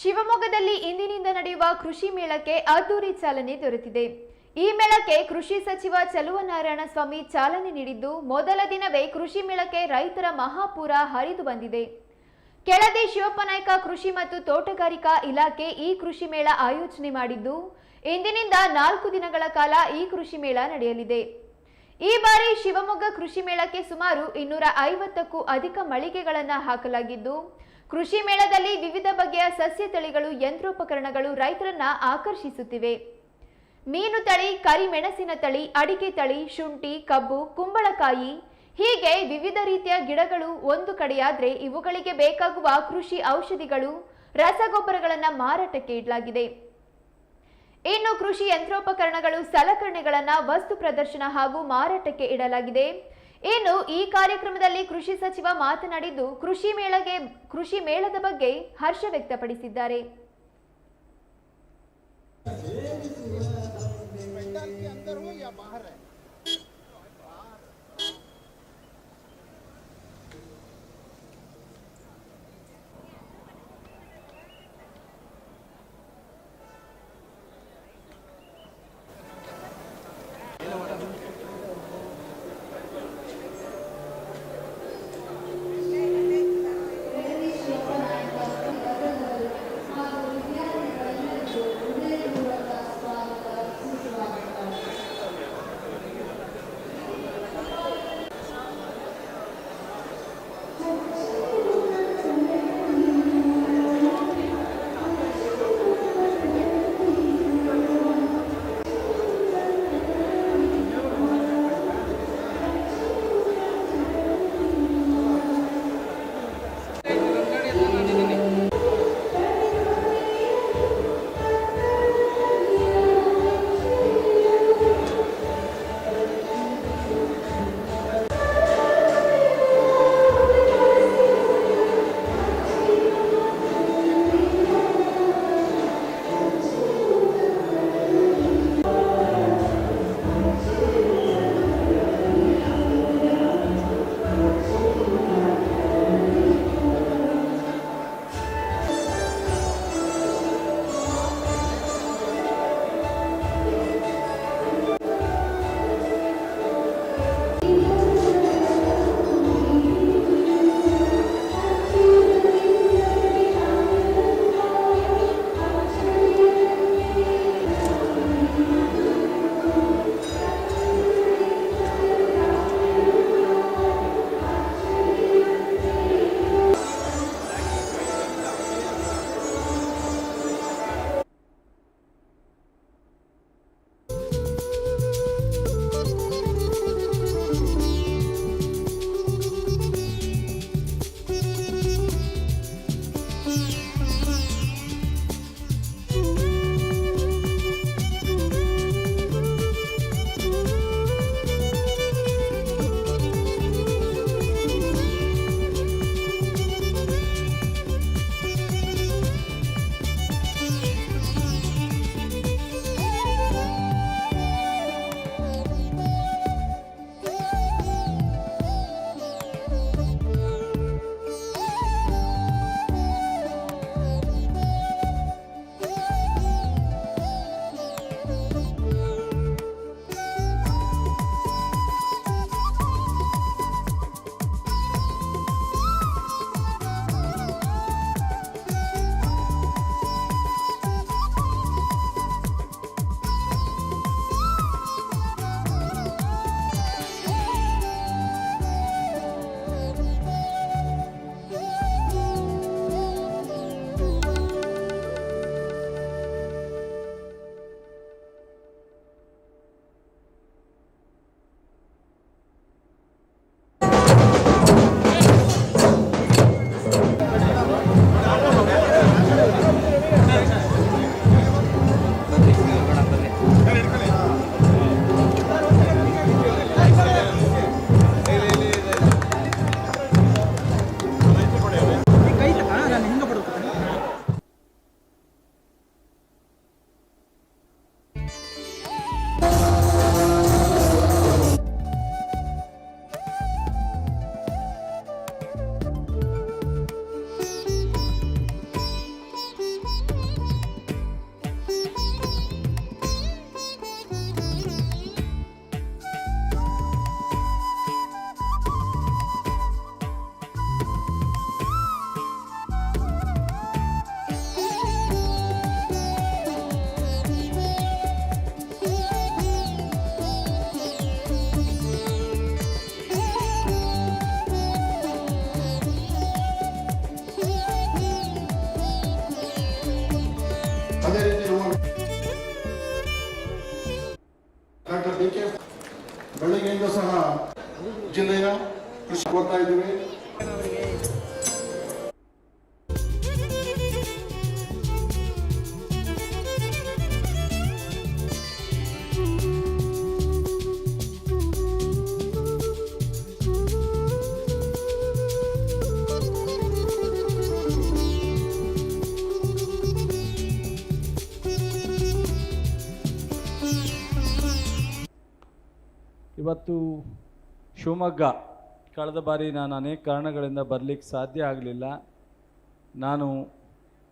ಶಿವಮೊಗ್ಗದಲ್ಲಿ ಇಂದಿನಿಂದ ನಡೆಯುವ ಕೃಷಿ ಮೇಳಕ್ಕೆ ಅದ್ದೂರಿ ಚಾಲನೆ ದೊರೆತಿದೆ. ಈ ಮೇಳಕ್ಕೆ ಕೃಷಿ ಸಚಿವ ಚಲುವನಾರಾಯಣ ಸ್ವಾಮಿ ಚಾಲನೆ ನೀಡಿದ್ದು, ಮೊದಲ ದಿನವೇ ಕೃಷಿ ಮೇಳಕ್ಕೆ ರೈತರ ಮಹಾಪೂರ ಹರಿದು ಬಂದಿದೆ. ಕೆಳದಿ ಶಿವಪ್ಪನಾಯ್ಕ ಕೃಷಿ ಮತ್ತು ತೋಟಗಾರಿಕಾ ಇಲಾಖೆ ಈ ಕೃಷಿ ಮೇಳ ಆಯೋಜನೆ ಮಾಡಿದ್ದು, ಇಂದಿನಿಂದ ನಾಲ್ಕು ದಿನಗಳ ಕಾಲ ಈ ಕೃಷಿ ಮೇಳ ನಡೆಯಲಿದೆ. ಈ ಬಾರಿ ಶಿವಮೊಗ್ಗ ಕೃಷಿ ಮೇಳಕ್ಕೆ ಸುಮಾರು ಇನ್ನೂರ ಐವತ್ತಕ್ಕೂ ಅಧಿಕ ಮಳಿಗೆಗಳನ್ನು ಹಾಕಲಾಗಿದ್ದು ಕೃಷಿ ಮೇಳದಲ್ಲಿ ವಿವಿಧ ಬಗೆಯ ಸಸ್ಯ ತಳಿಗಳು, ಯಂತ್ರೋಪಕರಣಗಳು ರೈತರನ್ನ ಆಕರ್ಷಿಸುತ್ತಿವೆ. ಮೀನು ತಳಿ, ಕರಿಮೆಣಸಿನ ತಳಿ, ಅಡಿಕೆ ತಳಿ, ಶುಂಠಿ, ಕಬ್ಬು, ಕುಂಬಳಕಾಯಿ ಹೀಗೆ ವಿವಿಧ ರೀತಿಯ ಗಿಡಗಳು ಒಂದು ಕಡೆಯಾದ್ರೆ ಇವುಗಳಿಗೆ ಬೇಕಾಗುವ ಕೃಷಿ ಔಷಧಿಗಳು, ರಸಗೊಬ್ಬರಗಳನ್ನ ಮಾರಾಟಕ್ಕೆ ಇಡಲಾಗಿದೆ. ಇನ್ನು ಕೃಷಿ ಯಂತ್ರೋಪಕರಣಗಳು, ಸಲಕರಣೆಗಳನ್ನ ವಸ್ತು ಪ್ರದರ್ಶನ ಹಾಗೂ ಮಾರಾಟಕ್ಕೆ ಇಡಲಾಗಿದೆ. ಇನ್ನು ಈ ಕಾರ್ಯಕ್ರಮದಲ್ಲಿ ಕೃಷಿ ಸಚಿವ ಮಾತನಾಡಿದ್ದು ಕೃಷಿ ಮೇಳಗೆ ಕೃಷಿ ಮೇಳದ ಬಗ್ಗೆ ಹರ್ಷ ವ್ಯಕ್ತಪಡಿಸಿದ್ದಾರೆ पंडाल के अंदर हो या बाहर है ಇವತ್ತು ಶಿವಮೊಗ್ಗ. ಕಳೆದ ಬಾರಿ ನಾನು ಅನೇಕ ಕಾರಣಗಳಿಂದ ಬರಲಿಕ್ಕೆ ಸಾಧ್ಯ ಆಗಲಿಲ್ಲ. ನಾನು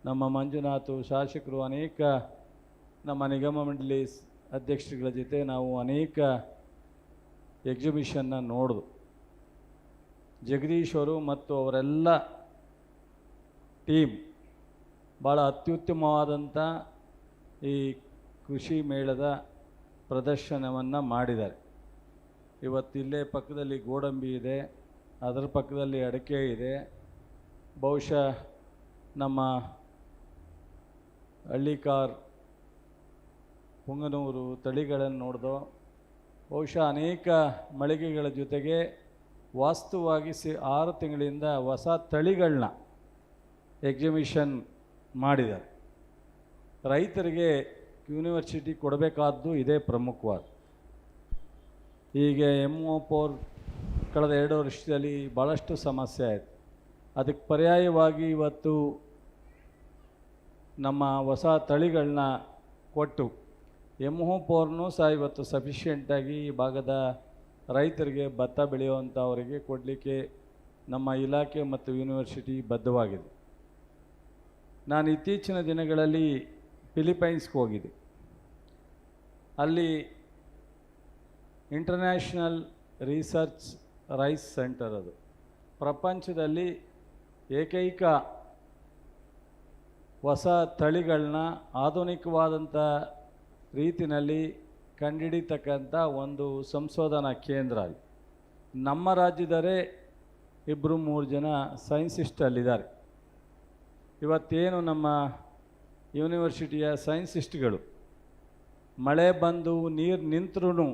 ನಮ್ಮ ಮಂಜುನಾಥ್, ಶಾಸಕರು ಅನೇಕ ನಮ್ಮ ನಿಗಮ ಮಂಡಳಿ ಅಧ್ಯಕ್ಷರುಗಳ ಜೊತೆ ನಾವು ಅನೇಕ ಎಕ್ಸಿಬಿಷನ್ನ ನೋಡಿದು. ಜಗದೀಶ್ ಅವರು ಮತ್ತು ಅವರೆಲ್ಲ ಟೀಮ್ ಭಾಳ ಅತ್ಯುತ್ತಮವಾದಂಥ ಈ ಕೃಷಿ ಮೇಳದ ಪ್ರದರ್ಶನವನ್ನು ಮಾಡಿದ್ದಾರೆ. ಇವತ್ತಿಲ್ಲೇ ಪಕ್ಕದಲ್ಲಿ ಗೋಡಂಬಿ ಇದೆ, ಅದರ ಪಕ್ಕದಲ್ಲಿ ಅಡಿಕೆ ಇದೆ. ಬಹುಶಃ ನಮ್ಮ ಹಳ್ಳಿಕಾರ್ ಪುಂಗನೂರು ತಳಿಗಳನ್ನು ನೋಡ್ದೋ, ಬಹುಶಃ ಅನೇಕ ಮಳಿಗೆಗಳ ಜೊತೆಗೆ ವಾಸ್ತುವಾಗಿ ಸಿ ಆರು ತಿಂಗಳಿಂದ ಹೊಸ ತಳಿಗಳನ್ನ ಎಕ್ಸಿಬಿಷನ್ ಮಾಡಿದ್ದಾರೆ. ರೈತರಿಗೆ ಯೂನಿವರ್ಸಿಟಿ ಕೊಡಬೇಕಾದ್ದು ಇದೇ ಪ್ರಮುಖವಾದ ಹೀಗೆ ಎಂ ಒ ಪೋರ್ ಕಳೆದ ಎರಡು ವರ್ಷದಲ್ಲಿ ಭಾಳಷ್ಟು ಸಮಸ್ಯೆ ಆಯಿತು. ಅದಕ್ಕೆ ಪರ್ಯಾಯವಾಗಿ ಇವತ್ತು ನಮ್ಮ ಹೊಸ ತಳಿಗಳನ್ನ ಕೊಟ್ಟು ಎಂ ಒ ಪೋರ್ನು ಸಹ ಇವತ್ತು ಸಫಿಷಿಯೆಂಟಾಗಿ ಈ ಭಾಗದ ರೈತರಿಗೆ ಭತ್ತ ಬೆಳೆಯುವಂಥವರಿಗೆ ಕೊಡಲಿಕ್ಕೆ ನಮ್ಮ ಇಲಾಖೆ ಮತ್ತು ಯೂನಿವರ್ಸಿಟಿ ಬದ್ಧವಾಗಿದೆ. ನಾನು ಇತ್ತೀಚಿನ ದಿನಗಳಲ್ಲಿ ಫಿಲಿಪೈನ್ಸ್ಗೆ ಹೋಗಿದ್ದೆ. ಅಲ್ಲಿ ಇಂಟರ್ನ್ಯಾಷನಲ್ ರಿಸರ್ಚ್ ರೈಸ್ ಸೆಂಟರ್ ಅದು. ಪ್ರಪಂಚದಲ್ಲಿ ಏಕೈಕ ಹೊಸ ತಳಿಗಳನ್ನ ಆಧುನಿಕವಾದಂಥ ರೀತಿಯಲ್ಲಿ ಕಂಡಿಡಿತಕ್ಕಂಥ ಒಂದು ಸಂಶೋಧನಾ ಕೇಂದ್ರ ಅಲ್ಲಿ ನಮ್ಮ ರಾಜ್ಯದವರೇ ಇಬ್ಬರು ಮೂರು ಜನ ಸೈನ್ಸಿಸ್ಟಲ್ಲಿದ್ದಾರೆ ಇವತ್ತೇನು ನಮ್ಮ ಯೂನಿವರ್ಸಿಟಿಯ ಸೈನ್ಸಿಸ್ಟ್ಗಳು ಮಳೆ ಬಂದು ನೀರು ನಿಂತರೂ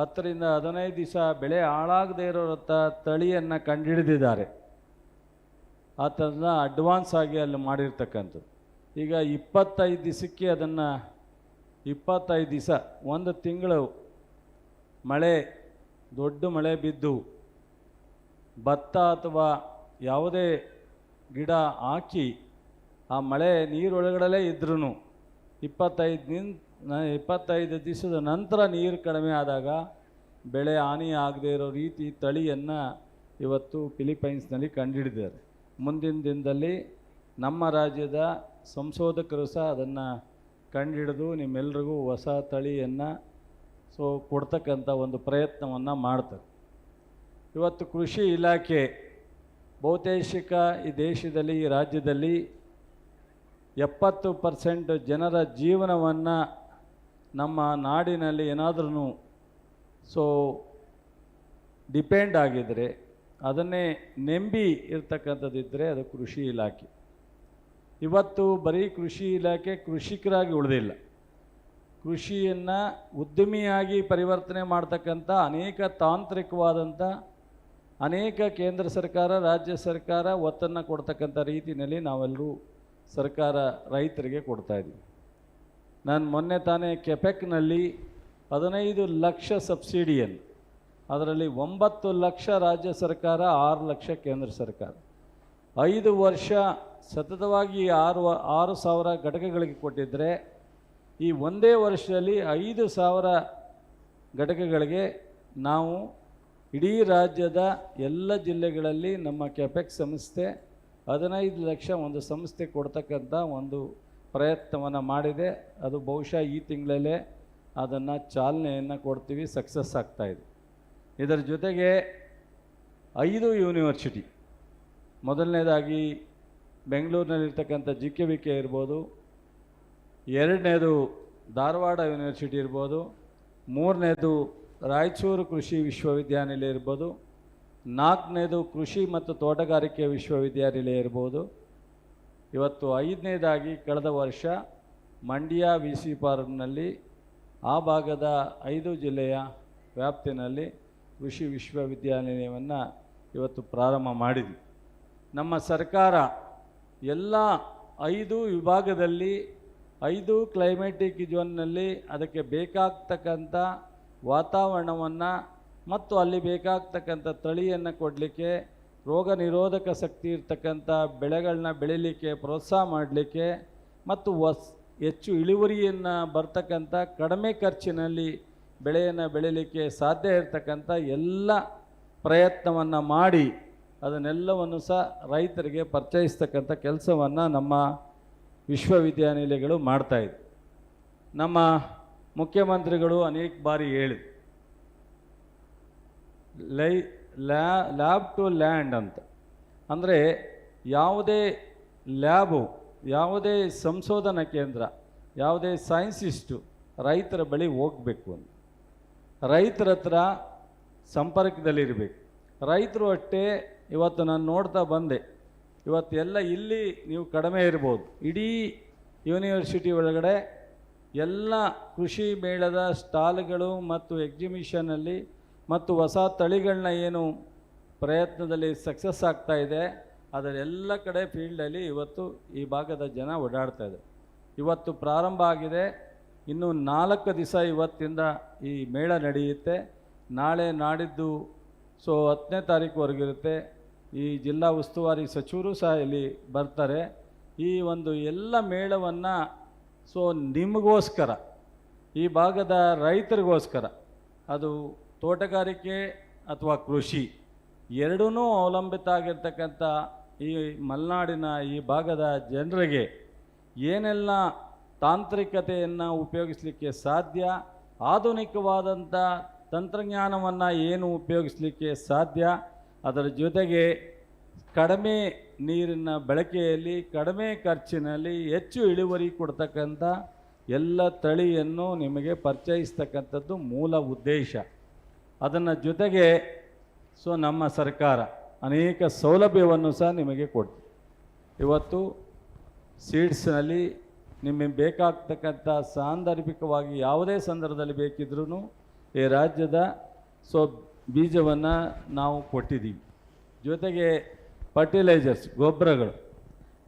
ಹತ್ತರಿಂದ ಹದಿನೈದು ದಿವಸ ಬೆಳೆ ಹಾಳಾಗದೇ ಇರೋರತ್ತ ತಳಿಯನ್ನು ಕಂಡುಹಿಡಿದಿದ್ದಾರೆ ಆ ಥರನ ಅಡ್ವಾನ್ಸ್ ಆಗಿ ಅಲ್ಲಿ ಮಾಡಿರ್ತಕ್ಕಂಥದ್ದು. ಈಗ ಇಪ್ಪತ್ತೈದು ದಿವಸಕ್ಕೆ ಅದನ್ನು ಇಪ್ಪತ್ತೈದು ದಿವಸ, ಒಂದು ತಿಂಗಳು ಮಳೆ, ದೊಡ್ಡ ಮಳೆ ಬಿದ್ದು ಭತ್ತ ಅಥವಾ ಯಾವುದೇ ಗಿಡ ಹಾಕಿ ಆ ಮಳೆ ನೀರೊಳಗಡಲೇ ಇದ್ರೂ ಇಪ್ಪತ್ತೈದು ನಿನ್ ನ- ಇಪ್ಪತ್ತೈದು ದಿವಸದ ನಂತರ ನೀರು ಕಡಿಮೆ ಆದಾಗ ಬೆಳೆ ಹಾನಿ ಆಗದೇ ಇರೋ ರೀತಿ ತಳಿಯನ್ನು ಇವತ್ತು ಫಿಲಿಪೈನ್ಸ್ನಲ್ಲಿ ಕಂಡುಹಿಡಿದಿದ್ದಾರೆ. ಮುಂದಿನ ದಿನದಲ್ಲಿ ನಮ್ಮ ರಾಜ್ಯದ ಸಂಶೋಧಕರು ಸಹ ಅದನ್ನು ಕಂಡುಹಿಡಿದು ನಿಮ್ಮೆಲ್ರಿಗೂ ಹೊಸ ತಳಿಯನ್ನು ಸೊ ಕೊಡ್ತಕ್ಕಂಥ ಒಂದು ಪ್ರಯತ್ನವನ್ನು ಮಾಡ್ತಾರೆ. ಇವತ್ತು ಕೃಷಿ ಇಲಾಖೆ ಬಹುತೇಕ ಈ ದೇಶದಲ್ಲಿ, ಈ ರಾಜ್ಯದಲ್ಲಿ ಎಪ್ಪತ್ತು ಪರ್ಸೆಂಟ್ ಜನರ ಜೀವನವನ್ನು ನಮ್ಮ ನಾಡಿನಲ್ಲಿ ಏನಾದ್ರೂ ಸೊ ಡಿಪೆಂಡ್ ಆಗಿದ್ದರೆ ಅದನ್ನೇ ನೆಂಬಿ ಇರ್ತಕ್ಕಂಥದ್ದಿದ್ದರೆ ಅದು ಕೃಷಿ ಇಲಾಖೆ. ಇವತ್ತು ಬರೀ ಕೃಷಿ ಇಲಾಖೆ ಕೃಷಿಕರಾಗಿ ಉಳಿದಿಲ್ಲ. ಕೃಷಿಯನ್ನು ಉದ್ಯಮಿಯಾಗಿ ಪರಿವರ್ತನೆ ಮಾಡ್ತಕ್ಕಂಥ ಅನೇಕ ತಾಂತ್ರಿಕವಾದಂಥ ಅನೇಕ ಕೇಂದ್ರ ಸರ್ಕಾರ, ರಾಜ್ಯ ಸರ್ಕಾರ ಒತ್ತನ್ನು ಕೊಡ್ತಕ್ಕಂಥ ರೀತಿಯಲ್ಲಿ ನಾವೆಲ್ಲರೂ ಸರ್ಕಾರ ರೈತರಿಗೆ ಕೊಡ್ತಾ ಇದ್ದೀವಿ. ನಾನು ಮೊನ್ನೆ ತಾನೇ ಕೆಪೆಕ್ನಲ್ಲಿ ಹದಿನೈದು ಲಕ್ಷ ಸಬ್ಸಿಡಿಯನ್ನು ಅದರಲ್ಲಿ ಒಂಬತ್ತು ಲಕ್ಷ ರಾಜ್ಯ ಸರ್ಕಾರ, ಆರು ಲಕ್ಷ ಕೇಂದ್ರ ಸರ್ಕಾರ. ಐದು ವರ್ಷ ಸತತವಾಗಿ ಆರು ಆರು ಸಾವಿರ ಘಟಕಗಳಿಗೆ ಕೊಟ್ಟಿದ್ದರೆ ಈ ಒಂದೇ ವರ್ಷದಲ್ಲಿ ಐದು ಸಾವಿರ ಘಟಕಗಳಿಗೆ ನಾವು ಇಡೀ ರಾಜ್ಯದ ಎಲ್ಲ ಜಿಲ್ಲೆಗಳಲ್ಲಿ ನಮ್ಮ ಕೆಪೆಕ್ ಸಂಸ್ಥೆ ಹದಿನೈದು ಲಕ್ಷ ಒಂದು ಸಂಸ್ಥೆ ಕೊಡ್ತಕ್ಕಂಥ ಒಂದು ಪ್ರಯತ್ನವನ್ನು ಮಾಡಿದೆ. ಅದು ಬಹುಶಃ ಈ ತಿಂಗಳಲ್ಲೇ ಅದನ್ನು ಚಾಲನೆಯನ್ನು ಕೊಡ್ತೀವಿ, ಸಕ್ಸಸ್ ಆಗ್ತಾಯಿದೆ ಇದರ ಜೊತೆಗೆ ಐದು ಯೂನಿವರ್ಸಿಟಿ. ಮೊದಲನೇದಾಗಿ ಬೆಂಗಳೂರಿನಲ್ಲಿರ್ತಕ್ಕಂಥ ಜಿ ಕೆ ವಿ ಕೆ ಇರ್ಬೋದು, ಎರಡನೇದು ಧಾರವಾಡ ಯೂನಿವರ್ಸಿಟಿ ಇರ್ಬೋದು, ಮೂರನೇದು ರಾಯಚೂರು ಕೃಷಿ ವಿಶ್ವವಿದ್ಯಾನಿಲಯ ಇರ್ಬೋದು, ನಾಲ್ಕನೇದು ಕೃಷಿ ಮತ್ತು ತೋಟಗಾರಿಕೆ ವಿಶ್ವವಿದ್ಯಾನಿಲಯ ಇರ್ಬೋದು. ಇವತ್ತು ಐದನೇದಾಗಿ ಕಳೆದ ವರ್ಷ ಮಂಡ್ಯ ವಿ ಸಿ ಪಾರ್ಕ್ನಲ್ಲಿ ಆ ಭಾಗದ ಐದು ಜಿಲ್ಲೆಯ ವ್ಯಾಪ್ತಿನಲ್ಲಿ ಕೃಷಿ ವಿಶ್ವವಿದ್ಯಾನಿಲಯವನ್ನು ಇವತ್ತು ಪ್ರಾರಂಭ ಮಾಡಿದ್ವಿ. ನಮ್ಮ ಸರ್ಕಾರ ಎಲ್ಲ ಐದು ವಿಭಾಗದಲ್ಲಿ ಐದು ಕ್ಲೈಮೆಟಿಕ್ ಝೋನ್ನಲ್ಲಿ ಅದಕ್ಕೆ ಬೇಕಾಗ್ತಕ್ಕಂಥ ವಾತಾವರಣವನ್ನು ಮತ್ತು ಅಲ್ಲಿ ಬೇಕಾಗ್ತಕ್ಕಂಥ ತಳಿಯನ್ನು ಕೊಡಲಿಕ್ಕೆ ರೋಗ ನಿರೋಧಕ ಶಕ್ತಿ ಇರ್ತಕ್ಕಂಥ ಬೆಳೆಗಳನ್ನ ಬೆಳೀಲಿಕ್ಕೆ, ಪ್ರೋತ್ಸಾಹ ಮಾಡಲಿಕ್ಕೆ ಮತ್ತು ವಸ್, ಹೆಚ್ಚು ಇಳುವರಿಯನ್ನು ಬರ್ತಕ್ಕಂಥ ಕಡಿಮೆ ಖರ್ಚಿನಲ್ಲಿ ಬೆಳೆಯನ್ನು ಬೆಳೀಲಿಕ್ಕೆ ಸಾಧ್ಯ ಇರತಕ್ಕಂಥ ಎಲ್ಲ ಪ್ರಯತ್ನವನ್ನು ಮಾಡಿ ಅದನ್ನೆಲ್ಲವನ್ನು ಸಹ ರೈತರಿಗೆ ಪರಿಚಯಿಸ್ತಕ್ಕಂಥ ಕೆಲಸವನ್ನು ನಮ್ಮ ವಿಶ್ವವಿದ್ಯಾನಿಲಯಗಳು ಮಾಡ್ತಾಯಿದೆ ನಮ್ಮ ಮುಖ್ಯಮಂತ್ರಿಗಳು ಅನೇಕ ಬಾರಿ ಹೇಳಿದ್ರು. ಲೈ ಲ್ಯಾ, ಲ್ಯಾಬ್ ಟು ಲ್ಯಾಂಡ್ ಅಂತ. ಅಂದರೆ ಯಾವುದೇ ಲ್ಯಾಬು, ಯಾವುದೇ ಸಂಶೋಧನಾ ಕೇಂದ್ರ, ಯಾವುದೇ ಸೈನ್ಸಿಸ್ಟು ರೈತರ ಬಳಿ ಹೋಗಬೇಕು ಅಂತ. ರೈತರ ಹತ್ರ ಸಂಪರ್ಕದಲ್ಲಿರಬೇಕು ರೈತರು ಅಷ್ಟೇ ಇವತ್ತು ನಾನು ನೋಡ್ತಾ ಬಂದೆ. ಇವತ್ತು ಎಲ್ಲ ಇಲ್ಲಿ ನೀವು ಕಡಿಮೆ ಇರ್ಬೋದು. ಇಡೀ ಯೂನಿವರ್ಸಿಟಿ ಒಳಗಡೆ ಎಲ್ಲ ಕೃಷಿ ಮೇಳದ ಸ್ಟಾಲ್ಗಳು ಮತ್ತು ಎಕ್ಸಿಬಿಷನಲ್ಲಿ ಮತ್ತು ಹೊಸ ತಳಿಗಳನ್ನ ಏನು ಪ್ರಯತ್ನದಲ್ಲಿ ಸಕ್ಸಸ್ ಆಗ್ತಾ ಇದೆ, ಅದರ ಎಲ್ಲ ಕಡೆ ಫೀಲ್ಡಲ್ಲಿ ಇವತ್ತು ಈ ಭಾಗದ ಜನ ಓಡಾಡ್ತಾ ಇದೆ ಇವತ್ತು ಪ್ರಾರಂಭ ಆಗಿದೆ, ಇನ್ನು ನಾಲ್ಕು ದಿವಸ ಇವತ್ತಿಂದ ಈ ಮೇಳ ನಡೆಯುತ್ತೆ. ನಾಳೆ ನಾಡಿದ್ದು, ಸೊ ಹತ್ತನೇ ತಾರೀಕುವರೆಗಿರುತ್ತೆ ಈ ಜಿಲ್ಲಾ ಉಸ್ತುವಾರಿ ಸಚಿವರು ಸಹ ಇಲ್ಲಿ ಬರ್ತಾರೆ. ಈ ಒಂದು ಎಲ್ಲ ಮೇಳವನ್ನು, ಸೊ ನಿಮಗೋಸ್ಕರ, ಈ ಭಾಗದ ರೈತರಿಗೋಸ್ಕರ, ಅದು ತೋಟಗಾರಿಕೆ ಅಥವಾ ಕೃಷಿ ಎರಡೂ ಅವಲಂಬಿತ ಆಗಿರ್ತಕ್ಕಂಥ ಈ ಮಲೆನಾಡಿನ ಈ ಭಾಗದ ಜನರಿಗೆ ಏನೆಲ್ಲ ತಾಂತ್ರಿಕತೆಯನ್ನು ಉಪಯೋಗಿಸಲಿಕ್ಕೆ ಸಾಧ್ಯ ಆಧುನಿಕವಾದಂಥ ತಂತ್ರಜ್ಞಾನವನ್ನು ಏನು ಉಪಯೋಗಿಸಲಿಕ್ಕೆ ಸಾಧ್ಯ, ಅದರ ಜೊತೆಗೆ ಕಡಿಮೆ ನೀರಿನ ಬಳಕೆಯಲ್ಲಿ, ಕಡಿಮೆ ಖರ್ಚಿನಲ್ಲಿ ಹೆಚ್ಚು ಇಳುವರಿ ಕೊಡ್ತಕ್ಕಂಥ ಎಲ್ಲ ತಳಿಯನ್ನು ನಿಮಗೆ ಪರಿಚಯಿಸ್ತಕ್ಕಂಥದ್ದು ಮೂಲ ಉದ್ದೇಶ. ಅದನ್ನು ಜೊತೆಗೆ ಸೊ ನಮ್ಮ ಸರ್ಕಾರ ಅನೇಕ ಸೌಲಭ್ಯವನ್ನು ಸಹ ನಿಮಗೆ ಕೊಡ್ತೀವಿ ಇವತ್ತು ಸೀಡ್ಸ್ನಲ್ಲಿ ನಿಮಗೆ ಬೇಕಾಗ್ತಕ್ಕಂಥ ಸಾಂದರ್ಭಿಕವಾಗಿ ಯಾವುದೇ ಸಂದರ್ಭದಲ್ಲಿ ಬೇಕಿದ್ರೂ ಈ ರಾಜ್ಯದ ಸೊ ಬೀಜವನ್ನು ನಾವು ಕೊಟ್ಟಿದ್ದೀವಿ. ಜೊತೆಗೆ ಫರ್ಟಿಲೈಸರ್ಸ್ ಗೊಬ್ಬರಗಳು.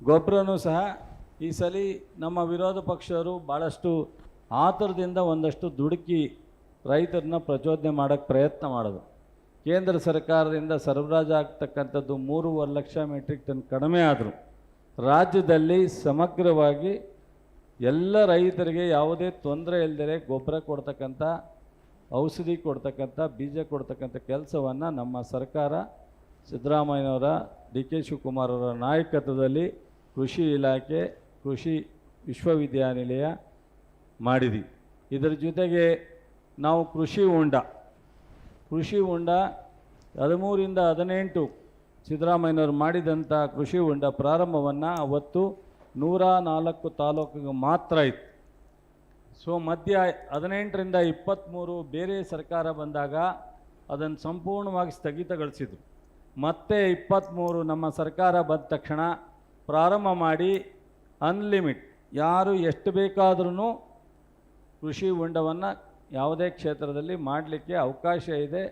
ಗೊಬ್ಬರನೂ ಸಹ ಈ ಸಲ ನಮ್ಮ ವಿರೋಧ ಪಕ್ಷವರು ಭಾಳಷ್ಟು ಆತುರದಿಂದ ಒಂದಷ್ಟು ದುಡುಕಿ ರೈತರನ್ನ ಪ್ರಚೋದನೆ ಮಾಡೋಕ್ಕೆ ಪ್ರಯತ್ನ ಮಾಡೋದು. ಕೇಂದ್ರ ಸರ್ಕಾರದಿಂದ ಸರಬರಾಜು ಆಗ್ತಕ್ಕಂಥದ್ದು ಮೂರುವರೆ ಲಕ್ಷ ಮೆಟ್ರಿಕ್ ಟನ್ ಕಡಿಮೆ ಆದರೂ ರಾಜ್ಯದಲ್ಲಿ ಸಮಗ್ರವಾಗಿ ಎಲ್ಲ ರೈತರಿಗೆ ಯಾವುದೇ ತೊಂದರೆ ಇಲ್ಲದೆ ಗೊಬ್ಬರ ಕೊಡ್ತಕ್ಕಂಥ, ಔಷಧಿ ಕೊಡ್ತಕ್ಕಂಥ, ಬೀಜ ಕೊಡ್ತಕ್ಕಂಥ ಕೆಲಸವನ್ನು ನಮ್ಮ ಸರ್ಕಾರ ಸಿದ್ದರಾಮಯ್ಯನವರ ಡಿ ಕೆ ಶಿವಕುಮಾರ್ ಅವರ ನಾಯಕತ್ವದಲ್ಲಿ ಕೃಷಿ ಇಲಾಖೆ, ಕೃಷಿ ವಿಶ್ವವಿದ್ಯಾನಿಲಯ ಮಾಡಿದೆ ಇದರ ಜೊತೆಗೆ ನಾವು ಕೃಷಿ ಹೊಂಡ ಕೃಷಿ ಹೊಂಡ ಹದಿಮೂರಿಂದ ಹದಿನೆಂಟು ಸಿದ್ದರಾಮಯ್ಯನವರು ಮಾಡಿದಂಥ ಕೃಷಿ ಹೊಂಡ ಪ್ರಾರಂಭವನ್ನು ಅವತ್ತು ನೂರ ನಾಲ್ಕು ತಾಲೂಕಿಗೆ ಮಾತ್ರ ಇತ್ತು. ಸೊ, ಮಧ್ಯ ಹದಿನೆಂಟರಿಂದ ಇಪ್ಪತ್ತ್ಮೂರು ಬೇರೆ ಸರ್ಕಾರ ಬಂದಾಗ ಅದನ್ನು ಸಂಪೂರ್ಣವಾಗಿ ಸ್ಥಗಿತಗೊಳಿಸಿದ್ರು. ಮತ್ತೆ ಇಪ್ಪತ್ತ್ಮೂರು ನಮ್ಮ ಸರ್ಕಾರ ಬಂದ ತಕ್ಷಣ ಪ್ರಾರಂಭ ಮಾಡಿ ಅನ್ಲಿಮಿಟ್ ಯಾರು ಎಷ್ಟು ಬೇಕಾದ್ರೂ ಕೃಷಿ ಹೊಂಡವನ್ನು ಯಾವುದೇ ಕ್ಷೇತ್ರದಲ್ಲಿ ಮಾಡಲಿಕ್ಕೆ ಅವಕಾಶ ಇದೆ,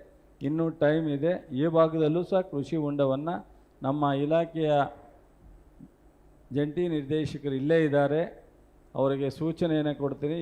ಇನ್ನೂ ಟೈಮ್ ಇದೆ. ಈ ಭಾಗದಲ್ಲೂ ಸಹ ಕೃಷಿ ಹೊಂಡವನ್ನು ನಮ್ಮ ಇಲಾಖೆಯ ಜಂಟಿ ನಿರ್ದೇಶಕರು ಇಲ್ಲೇ ಇದ್ದಾರೆ. ಅವರಿಗೆ ಸೂಚನೆಯನ್ನು ಕೊಡ್ತೀನಿ.